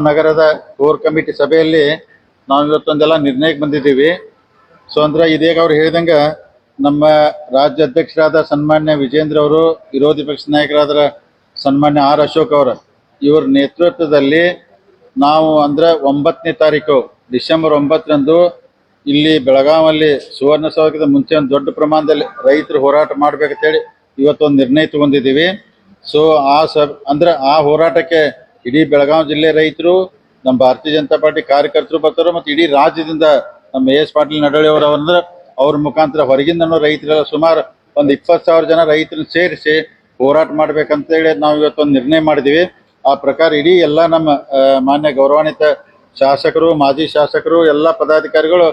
ನಗರದ core committee ಸಭೆಯಲ್ಲಿ ನಾವು ಇವತ್ತೊಂದೆಲ್ಲ ನಿರ್ಣಯಕ್ಕೆ ಬಂದಿದ್ದೀವಿ. ಸೊ, ಅಂದ್ರೆ ಇದೇಗ ಅವ್ರು ಹೇಳಿದಂಗ ನಮ್ಮ ರಾಜ್ಯ ಅಧ್ಯಕ್ಷರಾದ ಸನ್ಮಾನ್ಯ ವಿಜೇಂದ್ರ ಅವರು, ವಿರೋಧಿ ಪಕ್ಷ ನಾಯಕರಾದ ಸನ್ಮಾನ್ಯ ಆರ್ ಅಶೋಕ್ ಅವರ, ಇವರ ನೇತೃತ್ವದಲ್ಲಿ ನಾವು ಅಂದ್ರೆ ಒಂಬತ್ತನೇ ತಾರೀಕು, ಡಿಸೆಂಬರ್ ಒಂಬತ್ತರಂದು ಇಲ್ಲಿ ಬೆಳಗಾವಲ್ಲಿ ಸುವರ್ಣ ಸುವರ್ಣಸೌಧದ ಮುಂಚೆ ಒಂದು ದೊಡ್ಡ ಪ್ರಮಾಣದಲ್ಲಿ ರೈತರು ಹೋರಾಟ ಮಾಡ್ಬೇಕಂತೇಳಿ ಇವತ್ತೊಂದು ನಿರ್ಣಯ ತಗೊಂಡಿದ್ದೀವಿ. ಸೊ, ಆ ಸಬ್ ಅಂದ್ರೆ ಆ ಹೋರಾಟಕ್ಕೆ ಇಡೀ ಬೆಳಗಾವಿ ಜಿಲ್ಲೆ ರೈತರು, ನಮ್ಮ ಭಾರತೀಯ ಜನತಾ ಪಾರ್ಟಿ ಕಾರ್ಯಕರ್ತರು ಬರ್ತಾರೆ ಮತ್ತು ಇಡೀ ರಾಜ್ಯದಿಂದ ನಮ್ಮ ಎಸ್ ಪಾಟೀಲ್ ನಡಳಿ ಅಂದ್ರೆ ಅವ್ರ ಮುಖಾಂತರ ಹೊರಗಿಂದನೂ ರೈತರೆಲ್ಲ ಸುಮಾರು ಒಂದು ಇಪ್ಪತ್ತು ಸಾವಿರ ಜನ ರೈತರನ್ನ ಸೇರಿಸಿ ಹೋರಾಟ ಮಾಡ್ಬೇಕಂತೇಳಿ ನಾವು ಇವತ್ತೊಂದು ನಿರ್ಣಯ ಮಾಡಿದ್ದೀವಿ. ಆ ಪ್ರಕಾರ ಇಡೀ ಎಲ್ಲ ನಮ್ಮ ಮಾನ್ಯ ಗೌರವಾನ್ವಿತ ಶಾಸಕರು, ಮಾಜಿ ಶಾಸಕರು, ಎಲ್ಲ ಪದಾಧಿಕಾರಿಗಳು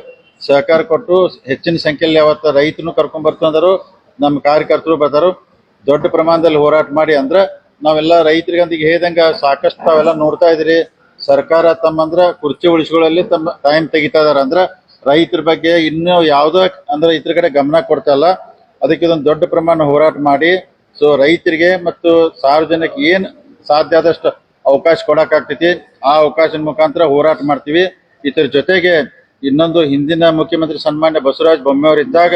ಸಹಕಾರ ಕೊಟ್ಟು ಹೆಚ್ಚಿನ ಸಂಖ್ಯೆಯಲ್ಲಿ ಅವತ್ತು ರೈತನು ಕರ್ಕೊಂಡ್ ಬರ್ತಂದರು ನಮ್ಮ ಕಾರ್ಯಕರ್ತರು ಬರ್ತಾರು. ದೊಡ್ಡ ಪ್ರಮಾಣದಲ್ಲಿ ಹೋರಾಟ ಮಾಡಿ ಅಂದ್ರೆ ನಾವೆಲ್ಲ ರೈತರಿಗೆ ಅಂತ ಈಗ ಹೇಳ್ದಂಗ ಸಾಕಷ್ಟು ತಾವೆಲ್ಲ ನೋಡ್ತಾ ಇದ್ರಿ ಸರ್ಕಾರ ತಮ್ಮಂದ್ರ ಕುರ್ಚಿ ಉಳಿಸ್ಕೊಳ್ಳಲ್ಲಿ ತಮ್ಮ ಟೈಮ್ ತೆಗಿತಾ ಇದಾರೆ. ಅಂದ್ರ ರೈತರ ಬಗ್ಗೆ ಇನ್ನೂ ಯಾವ್ದೋ ಅಂದ್ರೆ ಇದ್ರ ಕಡೆ ಗಮನ ಕೊಡ್ತಾ ಇಲ್ಲ. ಅದಕ್ಕೆ ಇದೊಂದು ದೊಡ್ಡ ಪ್ರಮಾಣ ಹೋರಾಟ ಮಾಡಿ ಸೊ ರೈತರಿಗೆ ಮತ್ತು ಸಾರ್ವಜನಿಕ ಏನ್ ಸಾಧ್ಯ ಆದಷ್ಟು ಅವಕಾಶ ಕೊಡಕ್ಕಾಗ್ತೈತಿ ಆ ಅವಕಾಶದ ಮುಖಾಂತರ ಹೋರಾಟ ಮಾಡ್ತೀವಿ. ಇದ್ರ ಜೊತೆಗೆ ಇನ್ನೊಂದು ಹಿಂದಿನ ಮುಖ್ಯಮಂತ್ರಿ ಸನ್ಮಾನ್ಯ ಬಸವರಾಜ ಬೊಮ್ಮೆಯವರು ಇದ್ದಾಗ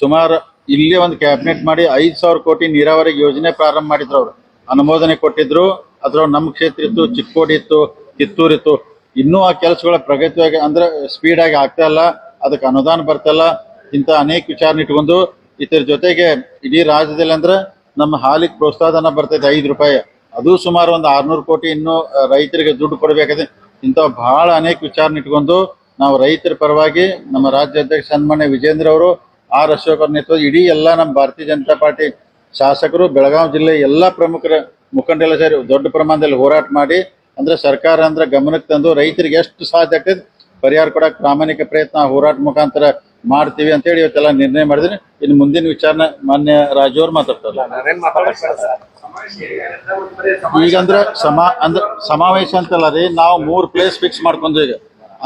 ಸುಮಾರು ಇಲ್ಲೇ ಒಂದು ಕ್ಯಾಬಿನೆಟ್ ಮಾಡಿ ಐದ್ ಸಾವಿರ ಕೋಟಿ ನೀರಾವರಿ ಯೋಜನೆ ಪ್ರಾರಂಭ ಮಾಡಿದ್ರು ಅವರು. ಅನುಮೋದನೆ ಕೊಟ್ಟಿದ್ರು. ಅದ್ರ ನಮ್ಮ ಕ್ಷೇತ್ರ ಇತ್ತು, ಚಿಕ್ಕೋಡಿ ಇತ್ತು, ಕಿತ್ತೂರು ಇತ್ತು. ಇನ್ನೂ ಆ ಕೆಲಸಗಳ ಪ್ರಗತಿಯಾಗಿ ಅಂದ್ರೆ ಸ್ಪೀಡ್ ಆಗಿ ಆಗ್ತಾ ಇಲ್ಲ. ಅದಕ್ಕೆ ಅನುದಾನ ಬರ್ತಲ್ಲ ಇಂಥ ಅನೇಕ ವಿಚಾರ ಇಟ್ಕೊಂಡು ಇದರ ಜೊತೆಗೆ ಇಡೀ ರಾಜ್ಯದಲ್ಲಿ ಅಂದ್ರೆ ನಮ್ಮ ಹಾಲಿಗೆ ಪ್ರೋತ್ಸಾಹನ ಬರ್ತೈತೆ ಐದು ರೂಪಾಯಿ. ಅದು ಸುಮಾರು ಒಂದು ಆರ್ನೂರು ಕೋಟಿ ಇನ್ನೂ ರೈತರಿಗೆ ದುಡ್ಡು ಕೊಡಬೇಕಾದ್ರೆ ಇಂಥ ಬಹಳ ಅನೇಕ ವಿಚಾರ ಇಟ್ಕೊಂಡು ನಾವು ರೈತರ ಪರವಾಗಿ ನಮ್ಮ ರಾಜ್ಯ ಅಧ್ಯಕ್ಷ ಸನ್ಮಾನ್ಯ ವಿಜೇಂದ್ರ ಅವರು, ಆರ್ ಅಶೋಕ್ ಅವ್ರ ನೇತೃತ್ವ ಇಡೀ ಎಲ್ಲ ನಮ್ಮ ಭಾರತೀಯ ಜನತಾ ಪಾರ್ಟಿ ಶಾಸಕರು ಬೆಳಗಾವಿ ಜಿಲ್ಲೆ ಎಲ್ಲ ಪ್ರಮುಖರ ಮುಖಂಡರೆಲ್ಲ ಸೇರಿ ದೊಡ್ಡ ಪ್ರಮಾಣದಲ್ಲಿ ಹೋರಾಟ ಮಾಡಿ ಅಂದ್ರೆ ಸರ್ಕಾರ ಅಂದ್ರೆ ಗಮನಕ್ಕೆ ತಂದು ರೈತರಿಗೆ ಎಷ್ಟು ಸಾಧ್ಯ ಆಗ್ತದೆ ಪರಿಹಾರ ಕೊಡಕ್ಕೆ ಪ್ರಾಮಾಣಿಕ ಪ್ರಯತ್ನ ಹೋರಾಟ ಮುಖಾಂತರ ಮಾಡ್ತೀವಿ ಅಂತೇಳಿ ಇವತ್ತೆಲ್ಲ ನಿರ್ಣಯ ಮಾಡಿದ್ರೆ. ಇನ್ನು ಮುಂದಿನ ವಿಚಾರನ ಮಾನ್ಯ ರಾಜು ಅವ್ರು ಮಾತಾಡ್ತಾರೆ. ಈಗಂದ್ರೆ ಸಮಾ ಅಂದ್ರೆ ಸಮಾವೇಶ ಅಂತಲ್ಲ ರೀ ನಾವು ಮೂರ್ ಪ್ಲೇಸ್ ಫಿಕ್ಸ್ ಮಾಡ್ಕೊಂಡು ಈಗ.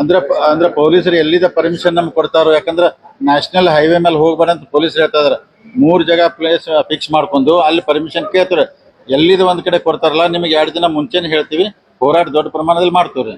ಅಂದ್ರೆ ಅಂದ್ರೆ ಪೊಲೀಸರು ಎಲ್ಲಿದ ಪರ್ಮಿಷನ್ ನಮ್ಗೆ ಕೊಡ್ತಾರೋ ಯಾಕಂದ್ರೆ ನ್ಯಾಷನಲ್ ಹೈವೇ ಮೇಲೆ ಹೋಗ್ಬಾರ ಅಂತ ಪೊಲೀಸರು ಹೇಳ್ತಾ ಇದಾರೆ. ಮೂರ್ ಜಾಗ ಪ್ಲೇಸ್ ಫಿಕ್ಸ್ ಮಾಡ್ಕೊಂಡು ಅಲ್ಲಿ ಪರ್ಮಿಷನ್ ಕೇಳ್ತಾರೆ. ಎಲ್ಲಿದ ಒಂದ್ ಕಡೆ ಕೊಡ್ತಾರಲ್ಲ, ನಿಮಗೆ ಎರಡು ದಿನ ಮುಂಚೆನೆ ಹೇಳ್ತೀವಿ, ಹೋರಾಟ ದೊಡ್ಡ ಪ್ರಮಾಣದಲ್ಲಿ ಮಾಡ್ತೀವ್ರಿ.